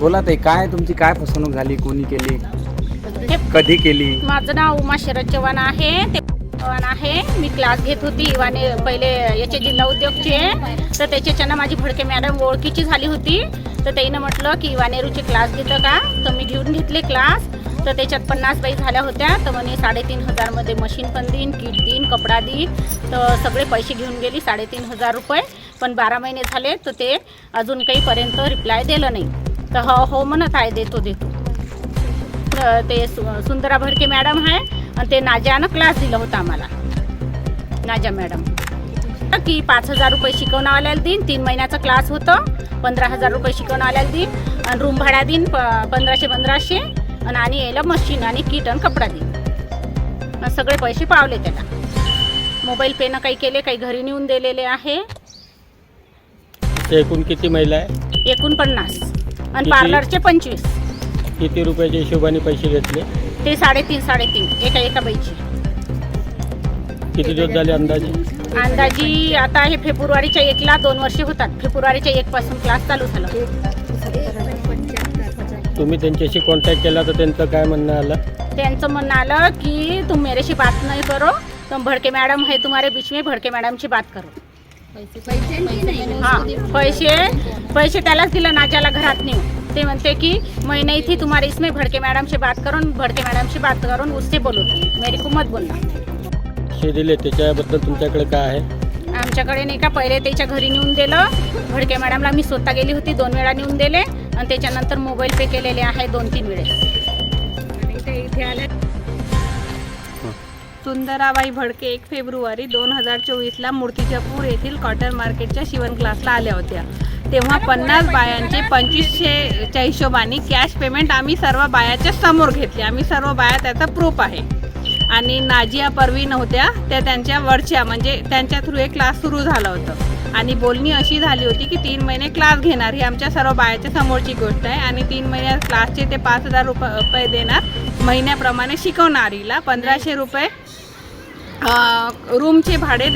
बोला ते काय तुमची काय फसवणूक झाली? कोणी केली? कधी केली? माझं नाव उमा शरद चव्हाण आहे. ते चव्हाण आहे. मी क्लास घेत होती. इवाने पहिले याचे जिल्हा उद्योगचे. तर त्याच्याच्यानं माझी भडके मॅडम ओळखीची झाली होती. तर त्याईनं म्हटलं की इवानेरूचे क्लास घेतं का? तर मी घेऊन घेतले क्लास तर त्याच्यात पन्नास बाई झाल्या होत्या. तर म्हणे साडेतीन हजारमध्ये मशीन पण देईन किट देईन कपडा देईन. तर सगळे पैसे घेऊन गेली साडेतीन हजार रुपये. पण बारा महिने झाले तर ते अजून काहीपर्यंत रिप्लाय दिलं नाही. तर हो हो म्हणत आहे देतो देतो. ते सुंदरा भडके मॅडम आहे आणि ते नाज्यानं क्लास दिला होता आम्हाला. नाजा मॅडम. की पाच हजार रुपये शिकवणावाल्याला देईन तीन महिन्याचा क्लास होतं पंधरा हजार रुपये शिकवणावाल्याला देईन आणि रूम भाडा देईन प पंधराशे पंधराशे आणि आणि यायला मशीन आणि किट आणि कपडा देईन. सगळे पैसे पावले त्याला. मोबाईल पेनं काही केले काही घरी नेऊन दिलेले आहे. एकूण किती महिला आहे? एकूण पन्नास. आणि किती? पार्लरचे पंचवीस. किती रुपयाच्या हिशोबाने पैसे घेतले? ते साडेतीन साडेतीन एका एका बाईची. किती दिवस झाले अंदाजे? अंदाजी आता हे फेब्रुवारीच्या एकला दोन वर्षे होतात. फेब्रुवारीच्या एक पासून क्लास चालू झाला. तुम्ही त्यांच्याशी कॉन्टॅक्ट केला तर त्यांचं काय म्हणणं आलं? त्यांचं म्हणणं आलं की तुम मेरेशी बात नहीं करो. तुम भडके मॅडम है तुम्हारे बीच में भडके मॅडम ची बात करो. हाँ पैसे पैसे त्यालाच दिलं नाच्याला घरात नेऊन ते म्हणते की मैं नहीं थी तुम्हारे इसमें भडके मॅडम से बात करून भडके मॅडम से बात करून उससे बोलो मेरी को मत बोलना. पैसे दिले त्याच्याबद्दल तुमच्याकडे काय आहे? आमच्याकडे नाही का पहिले त्याच्या घरी नेऊन दिलं. भडके मॅडमला मी स्वतः गेली होती दोन वेळा नेऊन दिले. आणि त्याच्यानंतर मोबाईल पे केलेले आहे दोन तीन वेळेस सुंदराबाई भडके एक फेब्रुवारी दोन हजार चोवीसला मूर्तिजापूर येथील कॉटन मार्केटच्या शिवण क्लासला आल्या होत्या. तेव्हा पन्नास बायांचे पंचवीसशेच्या हिशोबाने कॅश पेमेंट आम्ही सर्व बायाच्या समोर घेतले. आम्ही सर्व बाया त्याचा प्रूफ आहे. आणि नाजिया परवीन होत्या त्या त्यांच्या वरच्या म्हणजे त्यांच्या थ्रू एक क्लास सुरू झालं होतं. आणि बोलणी अशी झाली होती की तीन महिने क्लास घेणार ही आमच्या सर्व बायाच्या समोरची गोष्ट आहे. आणि तीन महिन्यात क्लासचे ते पाच हजार रुपये देणार. महिन्याप्रमाणे शिकवणारीला पंधराशे रुपये रूमचे भाडे दे